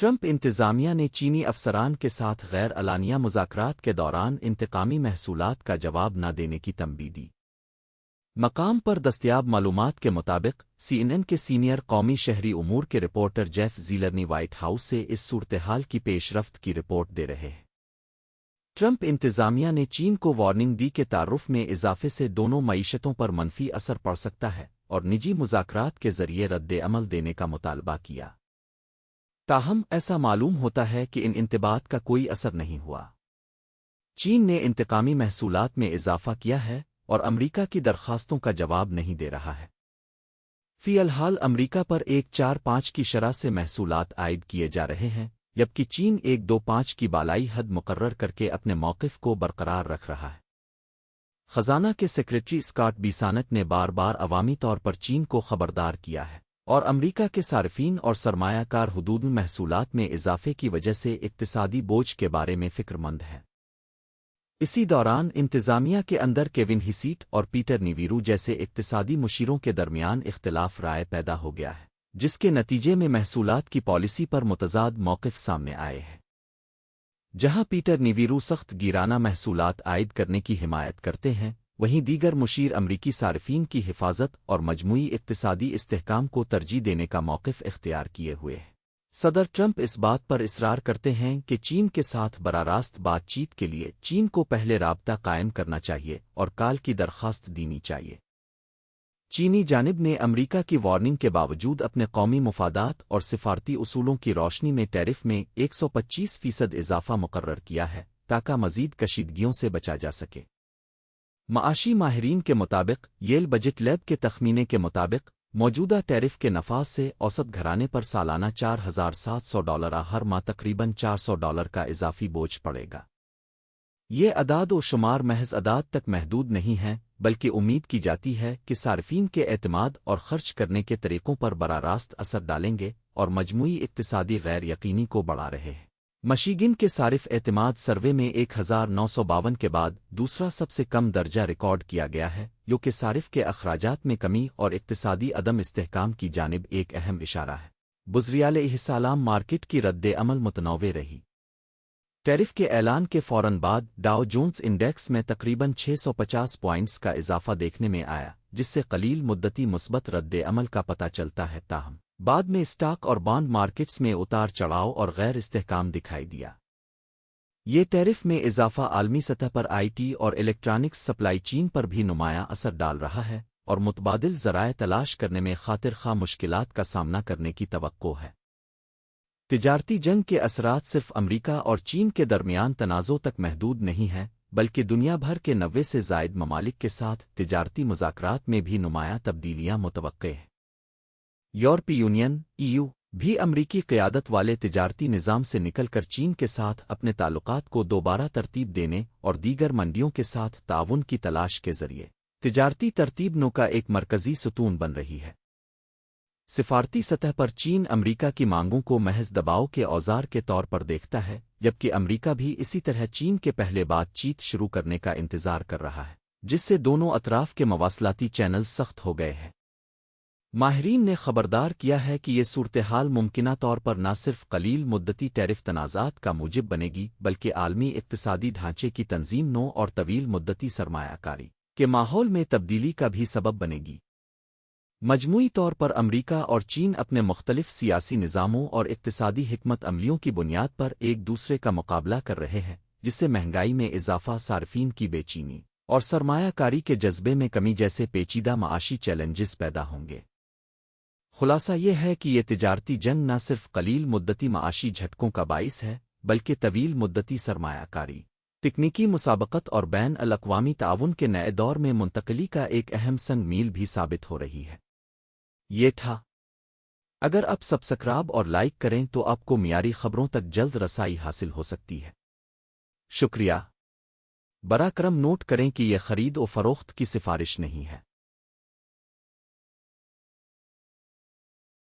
Trump انتظامیہ نے چینی افسران کے ساتھ غیر علانیہ مذاکرات کے دوران انتقامی محصولات کا جواب نہ دینے کی تنبی دی۔ مقام پر دستیاب معلومات کے مطابق، سی این این کے سینئر قومی شہری امور کے reporter Jeff Zeleny White House سے اس صورتحال کی پیش رفت کی رپورٹ دے رہے ہیں۔ ٹرمپ انتظامیہ نے چین کو وارننگ دی کہ تعارف میں اضافے سے دونوں معیشتوں پر منفی اثر پڑ سکتا ہے اور نجی مذاکرات کے ذریعے رد عمل دینے کا مطالبہ کیا۔ تاہم ایسا معلوم ہوتا ہے کہ ان انتباہات کا کوئی اثر نہیں ہوا۔ چین نے انتقامی محصولات میں اضافہ کیا ہے اور امریکہ کی درخواستوں کا جواب نہیں دے رہا ہے۔ فی الحال امریکہ پر ایک چار پانچ کی شرح سے محصولات عائد کیے جا رہے ہیں، جبکہ چین ایک دو پانچ کی بالائی حد مقرر کر کے اپنے موقف کو برقرار رکھ رہا ہے۔ خزانہ کے سیکرٹری اسکاٹ بیسانٹ نے بار بار عوامی طور پر چین کو خبردار کیا ہے۔ اور امریکہ کے صارفین اور سرمایہ کار حدود محصولات میں اضافے کی وجہ سے اقتصادی بوجھ کے بارے میں فکر مند ہے اسی دوران انتظامیہ کے اندر کیون ہیسیٹ اور پیٹر نیویرو جیسے اقتصادی مشیروں کے درمیان اختلاف رائے پیدا ہو گیا ہے، جس کے نتیجے میں محصولات کی پالیسی پر متضاد موقف سامنے آئے ہیں۔ جہاں پیٹر نیویرو سخت گیرانہ محصولات عائد کرنے کی حمایت کرتے ہیں وہیں دیگر مشیر امریکی صارفین کی حفاظت اور مجموعی اقتصادی استحکام کو ترجیح دینے کا موقف اختیار کیے ہوئے ہیں۔ صدر ٹرمپ اس بات پر اصرار کرتے ہیں کہ چین کے ساتھ براہ راست بات چیت کے لیے چین کو پہلے رابطہ قائم کرنا چاہیے اور کال کی درخواست دینی چاہیے۔ چینی جانب نے امریکہ کی وارننگ کے باوجود اپنے قومی مفادات اور سفارتی اصولوں کی روشنی میں ٹیرف میں ایک سو پچیس فیصد اضافہ مقرر کیا ہے تاکہ مزید کشیدگیوں سے بچا جا سکے۔ معاشی ماہرین کے مطابق یل بجٹ لیب کے تخمینے کے مطابق موجودہ ٹیرف کے نفاذ سے اوسط گھرانے پر سالانہ چار ہزار سات سو ڈالر ہر ماہ تقریباً چار سو ڈالر کا اضافی بوجھ پڑے گا۔ یہ اداد و شمار محض اداد تک محدود نہیں ہیں، بلکہ امید کی جاتی ہے کہ صارفین کے اعتماد اور خرچ کرنے کے طریقوں پر براہ راست اثر ڈالیں گے اور مجموعی اقتصادی غیر یقینی کو بڑھا رہے ہیں۔ مشیگن کے صارف اعتماد سروے میں ایک ہزار نو سو باون کے بعد دوسرا سب سے کم درجہ ریکارڈ کیا گیا ہے، جو کہ صارف کے اخراجات میں کمی اور اقتصادی عدم استحکام کی جانب ایک اہم اشارہ ہے۔ بزریال احسالام مارکیٹ کی رد عمل متنوع رہی۔ ٹیرف کے اعلان کے فوراً بعد ڈاؤ جونز انڈیکس میں تقریباً چھ سو پچاس پوائنٹس کا اضافہ دیکھنے میں آیا، جس سے قلیل مدتی مثبت رد عمل کا پتہ چلتا ہے تاہم۔ بعد میں اسٹاک اور بانڈ مارکیٹس میں اتار چڑھاؤ اور غیر استحکام دکھائی دیا۔ یہ ٹیرف میں اضافہ عالمی سطح پر آئی ٹی اور الیکٹرانکس سپلائی چین پر بھی نمایاں اثر ڈال رہا ہے اور متبادل ذرائع تلاش کرنے میں خاطر خواہ مشکلات کا سامنا کرنے کی توقع ہے۔ تجارتی جنگ کے اثرات صرف امریکہ اور چین کے درمیان تنازع تک محدود نہیں ہیں، بلکہ دنیا بھر کے نوے سے زائد ممالک کے ساتھ تجارتی مذاکرات میں بھی نمایاں تبدیلیاں متوقع ہیں۔ یورپی یونین، ای یو، بھی امریکی قیادت والے تجارتی نظام سے نکل کر چین کے ساتھ اپنے تعلقات کو دوبارہ ترتیب دینے اور دیگر منڈیوں کے ساتھ تعاون کی تلاش کے ذریعے۔ تجارتی ترتیب نو کا ایک مرکزی ستون بن رہی ہے۔ سفارتی سطح پر چین امریکہ کی مانگوں کو محض دباؤ کے اوزار کے طور پر دیکھتا ہے، جبکہ امریکہ بھی اسی طرح چین کے پہلے بات چیت شروع کرنے کا انتظار کر رہا ہے، جس سے دونوں اطراف کے مواصلاتی چینل سخت ہو گئے ہیں۔ ماہرین نے خبردار کیا ہے کہ یہ صورتحال ممکنہ طور پر نہ صرف قلیل مدتی ٹیرف تنازعات کا موجب بنے گی، بلکہ عالمی اقتصادی ڈھانچے کی تنظیم نو اور طویل مدتی سرمایہ کاری کے ماحول میں تبدیلی کا بھی سبب بنے گی۔ مجموعی طور پر امریکہ اور چین اپنے مختلف سیاسی نظاموں اور اقتصادی حکمت عملیوں کی بنیاد پر ایک دوسرے کا مقابلہ کر رہے ہیں، جس سے مہنگائی میں اضافہ صارفین کی بے چینی اور سرمایہ کاری کے جذبے میں کمی جیسے پیچیدہ معاشی چیلنجز پیدا ہوں گے۔ خلاصہ یہ ہے کہ یہ تجارتی جنگ نہ صرف قلیل مدتی معاشی جھٹکوں کا باعث ہے، بلکہ طویل مدتی سرمایہ کاری تکنیکی مسابقت اور بین الاقوامی تعاون کے نئے دور میں منتقلی کا ایک اہم سنگ میل بھی ثابت ہو رہی ہے۔ یہ تھا۔ اگر آپ سبسکرائب اور لائک کریں تو آپ کو معیاری خبروں تک جلد رسائی حاصل ہو سکتی ہے۔ شکریہ۔ برا کرم نوٹ کریں کہ یہ خرید و فروخت کی سفارش نہیں ہے۔